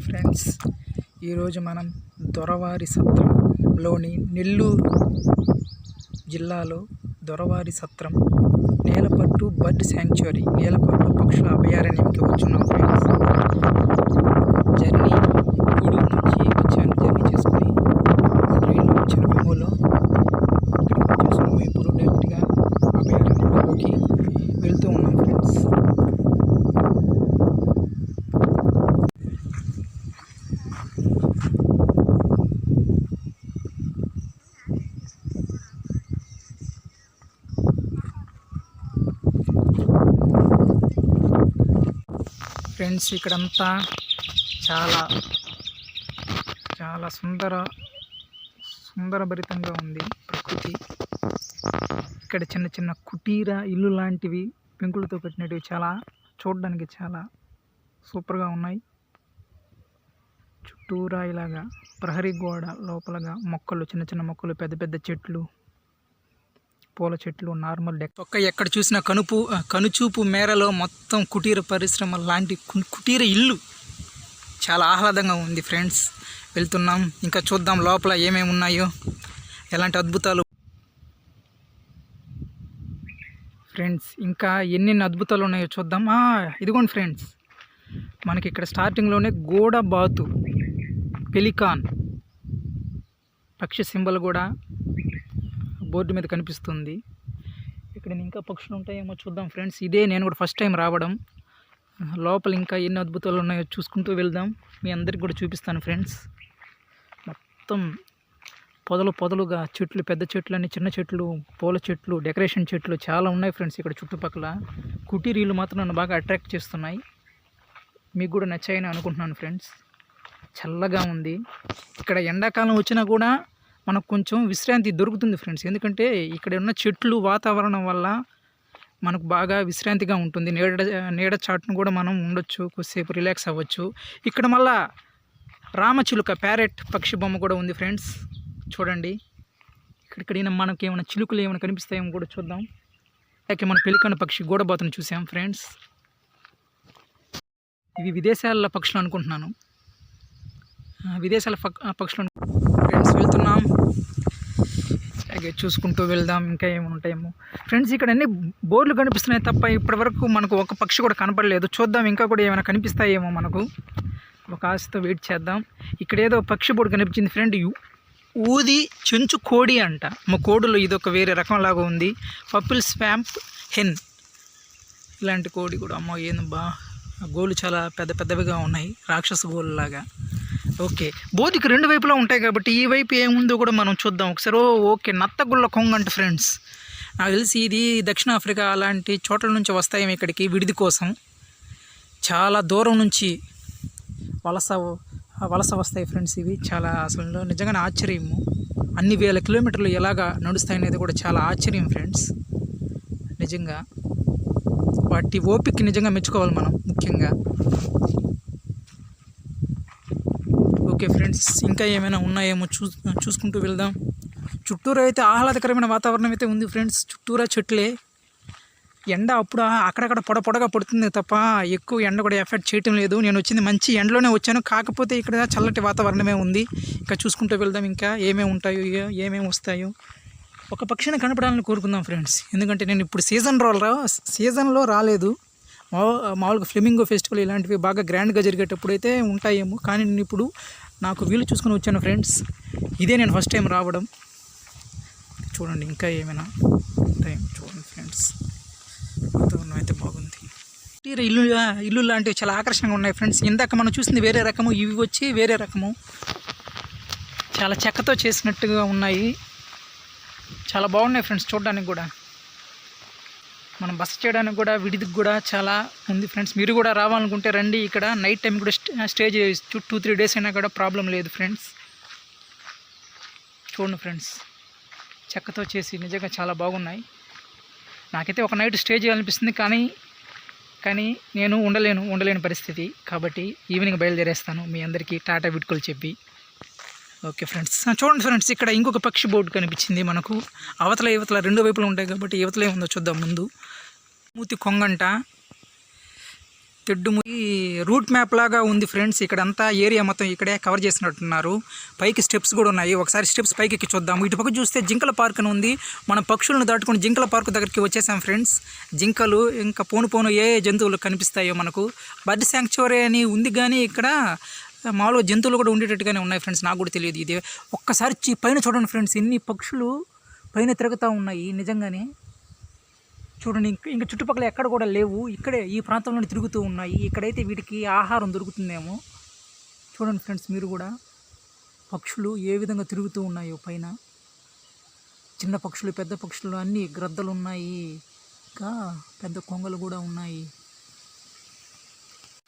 Hi friends ఈరోజు మనం దొరవారి సత్రంలోని నెల్లూరు జిల్లాలో దొరవారి సత్రం నేలపట్టు బర్డ్ శాంక్చురీ నేలపట్టు పక్షుల అభయారణ్యంకి వచ్చున్నాం ఫ్రెండ్స్ జర్నీ గుడి నుంచి వచ్చాను జర్నీ చేసుకుని ట్రైన్లో వచ్చిన మెమోలో ఇక్కడ వచ్చేసాము ఇప్పుడు డైరెక్ట్గా అభయారణ్యంలోకి వెళ్తూ ఉన్నాం ఫ్రెండ్స్ ఫ్రెండ్స్ ఇక్కడంతా చాలా చాలా సుందర సుందరభరితంగా ఉంది ప్రకృతి. ఇక్కడ చిన్న చిన్న కుటీర ఇల్లు లాంటివి పెంకులతో కట్టినవి చాలా చూడడానికి చాలా సూపర్గా ఉన్నాయి. చుట్టూరా ఇలాగా ప్రహరీ గోడ లోపలగా మొక్కలు చిన్న చిన్న మొక్కలు పెద్ద పెద్ద చెట్లు పూల చెట్లు నార్మల్ డెక్ ఒక్క ఎక్కడ చూసినా కనుపు కనుచూపు మేరలో మొత్తం కుటీర పరిశ్రమ లాంటి కు- కుటీర ఇల్లు. చాలా ఆహ్లాదంగా ఉంది ఫ్రెండ్స్. వెళ్తున్నాం. ఇంకా చూద్దాం లోపల ఏమేమి ఉన్నాయో. ఎలాంటి అద్భుతాలు ఫ్రెండ్స్ ఇంకా ఎన్నెన్ని అద్భుతాలు ఉన్నాయో చూద్దాం. ఇదిగోండి ఫ్రెండ్స్. మనకి ఇక్కడ స్టార్టింగ్లోనే గోడ బాతు పెలికాన్. పక్షి సింబల్ కూడా బోర్డు మీద కనిపిస్తుంది. ఇక్కడ ఇంకా పక్షులు ఉంటాయేమో చూద్దాం ఫ్రెండ్స్. ఇదే నేను కూడా ఫస్ట్ టైం రావడం. లోపల ఇంకా ఎన్ని అద్భుతాలు ఉన్నాయో చూసుకుంటూ వెళ్దాం. మీ అందరికి కూడా చూపిస్తాను ఫ్రెండ్స్. మొత్తం పొదలు పొదలుగా చెట్లు పెద్ద చెట్లు అని చిన్న చెట్లు పూల చెట్లు డెకరేషన్ చెట్లు చాలా ఉన్నాయి ఫ్రెండ్స్ ఇక్కడ చుట్టుపక్కల. కుటీరీలు మాత్రం నన్ను బాగా అట్రాక్ట్ చేస్తున్నాయి. మీకు కూడా నచ్చాయని అనుకుంటున్నాను ఫ్రెండ్స్. చల్లగా ఉంది. ఇక్కడ ఎండాకాలం వచ్చినా కూడా మనకు కొంచెం విశ్రాంతి దొరుకుతుంది ఫ్రెండ్స్. ఎందుకంటే ఇక్కడ ఉన్న చెట్లు వాతావరణం వల్ల మనకు బాగా విశ్రాంతిగా ఉంటుంది. నీడ నీడ చాటును కూడా మనం ఉండొచ్చు కొద్దిసేపు రిలాక్స్ అవ్వచ్చు. ఇక్కడ మళ్ళా రామచిలుక ప్యారెట్ పక్షి బొమ్మ కూడా ఉంది ఫ్రెండ్స్. చూడండి. ఇక్కడిక్కడ మనకి ఏమైనా చిలుకలు ఏమైనా కనిపిస్తాయేమో కూడా చూద్దాం. అలాగే మన పెలికన్న పక్షి గూడబాతను చూసాం ఫ్రెండ్స్. ఇవి విదేశాల పక్షులు అనుకుంటున్నాను. విదేశాల పక్- ఆ, పక్షులు ఫ్రెండ్స్ వెళ్తున్నాం. అలాగే చూసుకుంటూ వెళ్దాం ఇంకా ఏమైనా ఉంటాయేమో ఫ్రెండ్స్ ఇక్కడ అన్ని బోర్డులు కనిపిస్తున్నాయి తప్ప ఇప్పటివరకు మనకు ఒక పక్షి కూడా కనపడలేదు. చూద్దాం ఇంకా కూడా ఏమైనా కనిపిస్తాయేమో మనకు. ఒక ఆశతో వెయిట్ చేద్దాం. ఇక్కడ ఏదో పక్షి బోర్డు కనిపించింది ఫ్రెండ్. ఊది చెంచు కోడి అంట. మా కోడిలో ఇది ఒక వేరే రకంలాగా ఉంది. Purple swamphen. ఇలాంటి కోడి కూడా అమ్మో ఏందబ్బా బా. గోళ్ళు చాలా పెద్ద పెద్దవిగా ఉన్నాయి. రాక్షస గోళ్ళు లాగా ఓకే. బోధికి రెండు వైపులా ఉంటాయి కాబట్టి ఈ వైపు ఏముందో కూడా మనం చూద్దాం. ఒకసారి ఓ ఓకే నత్తగుళ్ళ కొంగ అంట ఫ్రెండ్స్ నాకు తెలిసి ఇది దక్షిణాఫ్రికా అలాంటి చోట్ల నుంచి వస్తాయేమో ఇక్కడికి విడిది కోసం. చాలా దూరం నుంచి వలస వలస వస్తాయి ఫ్రెండ్స్ ఇవి. చాలా అసలు నిజంగానే ఆశ్చర్యము అన్ని వేల కిలోమీటర్లు ఎలాగా నడుస్తాయి అనేది కూడా చాలా ఆశ్చర్యం ఫ్రెండ్స్ నిజంగా వాటి ఓపిక నిజంగా మెచ్చుకోవాలి మనం ముఖ్యంగా. ఓకే ఫ్రెండ్స్ ఇంకా ఏమైనా ఉన్నాయేమో చూ చూసుకుంటూ వెళ్దాం. చుట్టూరా అయితే ఆహ్లాదకరమైన వాతావరణం అయితే ఉంది ఫ్రెండ్స్ చుట్టూరా చెట్లే. ఎండ అప్పుడు అక్కడక్కడ పొడ పొడగా పడుతుంది తప్ప ఎక్కువ ఎండ కూడా ఎఫెక్ట్ చేయటం లేదు. నేను వచ్చింది మంచి ఎండలోనే వచ్చాను కాకపోతే ఇక్కడ చల్లటి వాతావరణమే ఉంది. ఇంకా చూసుకుంటూ వెళ్దాం ఇంకా ఏమేమి ఉంటాయో ఏమేమి వస్తాయో. ఒక పక్షిని కనపడాలని కోరుకుందాం ఫ్రెండ్స్. ఎందుకంటే నేను ఇప్పుడు సీజన్ రా సీజన్లో రాలేదు. మా మామూలుగా ఫ్లెమింగో ఫెస్టివల్ ఇలాంటివి బాగా గ్రాండ్గా జరిగేటప్పుడు అయితే ఉంటాయేమో. కానీ నేను ఇప్పుడు నాకు వీలు చూసుకొని వచ్చాను ఫ్రెండ్స్. ఇదే నేను ఫస్ట్ టైం రావడం. చూడండి ఇంకా ఏమైనా టైం చూడండి ఫ్రెండ్స్. వాతావరణం అయితే బాగుంది. ఇల్లు ఇల్లు లాంటివి చాలా ఆకర్షణగా ఉన్నాయి ఫ్రెండ్స్. ఇందాక మనం చూసింది వేరే రకము ఇవి వచ్చి వేరే రకము. చాలా చెక్కతో చేసినట్టుగా ఉన్నాయి. చాలా బాగున్నాయి ఫ్రెండ్స్ చూడడానికి కూడా. మనం బస చేయడానికి కూడా విడిదికి కూడా చాలా ఉంది ఫ్రెండ్స్. మీరు కూడా రావాలనుకుంటే రండి ఇక్కడ. నైట్ టైం కూడా స్టే స్టే చేయొచ్చు. టూ త్రీ డేస్ అయినా కూడా ప్రాబ్లం లేదు ఫ్రెండ్స్. చూడండి ఫ్రెండ్స్. చెక్కతో చేసి నిజంగా చాలా బాగున్నాయి. నాకైతే ఒక నైట్ స్టే చేయాలనిపిస్తుంది కానీ కానీ నేను ఉండలేను ఉండలేని పరిస్థితి. కాబట్టి ఈవినింగ్ బయలుదేరేస్తాను. మీ అందరికీ టాటా విడ్కోలు చెప్పి. Okay friends. చూడండి ఫ్రెండ్స్ ఇక్కడ ఇంకొక పక్షి బోర్డు కనిపించింది మనకు. అవతల యువతల రెండు వైపులు ఉంటాయి కాబట్టి యువతలే ఉందో చూద్దాం ముందు. మూతి కొంగంట. తెడ్డు ఈ రూట్ మ్యాప్ లాగా ఉంది ఫ్రెండ్స్. ఇక్కడ అంతా ఏరియా మొత్తం ఇక్కడే కవర్ చేసినట్టున్నారు. పైకి స్టెప్స్ కూడా ఉన్నాయి. ఒకసారి స్టెప్స్ పైకి ఎక్కి చూద్దాము ఇటుపక్క చూస్తే జింకల పార్క్ అని ఉంది. మనం పక్షులను దాటుకుని జింకల పార్క్ దగ్గరికి వచ్చేసాం ఫ్రెండ్స్. జింకలు ఇంకా పోను పోను ఏ జంతువులు కనిపిస్తాయో మనకు. బర్డ్ శాంక్చువరీ అని ఉంది కానీ ఇక్కడ మామూలుగా జంతువులు కూడా ఉండేటట్టుగానే ఉన్నాయి ఫ్రెండ్స్. నాకు కూడా తెలియదు ఇది. ఒక్కసారి చి- పైన చూడండి ఫ్రెండ్స్. ఇన్ని పక్షులు పైన తిరుగుతూ ఉన్నాయి నిజంగానే. చూడండి ఇంక ఇంకా చుట్టుపక్కల ఎక్కడ కూడా లేవు. ఇక్కడే ఈ ప్రాంతంలో తిరుగుతూ ఉన్నాయి. ఇక్కడైతే వీటికి ఆహారం దొరుకుతుందేమో. చూడండి ఫ్రెండ్స్ మీరు కూడా. పక్షులు ఏ విధంగా తిరుగుతూ ఉన్నాయో పైన. చిన్న పక్షులు పెద్ద పక్షులు అన్నీ గ్రద్దలు ఉన్నాయి. ఇంకా పెద్ద కొంగలు కూడా ఉన్నాయి.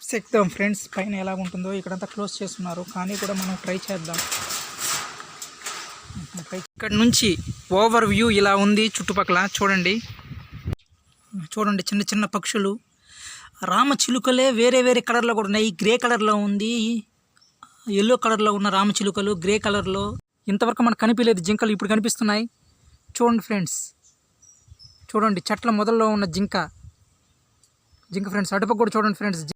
చెక్దాం ఫ్రెండ్స్ పైన ఎలా ఉంటుందో. ఇక్కడంతా క్లోజ్ చేస్తున్నారు. కానీ కూడా మనం ట్రై చేద్దాం. ఇక్కడ నుంచి ఓవర్ వ్యూ ఇలా ఉంది చుట్టుపక్కల. చూడండి. చూడండి చిన్న చిన్న పక్షులు. రామచిలుకలే వేరే వేరే కలర్లో కూడా ఉన్నాయి. గ్రే కలర్లో ఉంది. ఎల్లో కలర్లో ఉన్న రామచిలుకలు గ్రే కలర్లో. ఇంతవరకు మనకు కనిపించలేదు. జింకలు ఇప్పుడు కనిపిస్తున్నాయి. చూడండి ఫ్రెండ్స్. చూడండి చెట్ల మొదల్లో ఉన్న జింక. జింక ఫ్రెండ్స్ అటుపక్క కూడా చూడండి ఫ్రెండ్స్.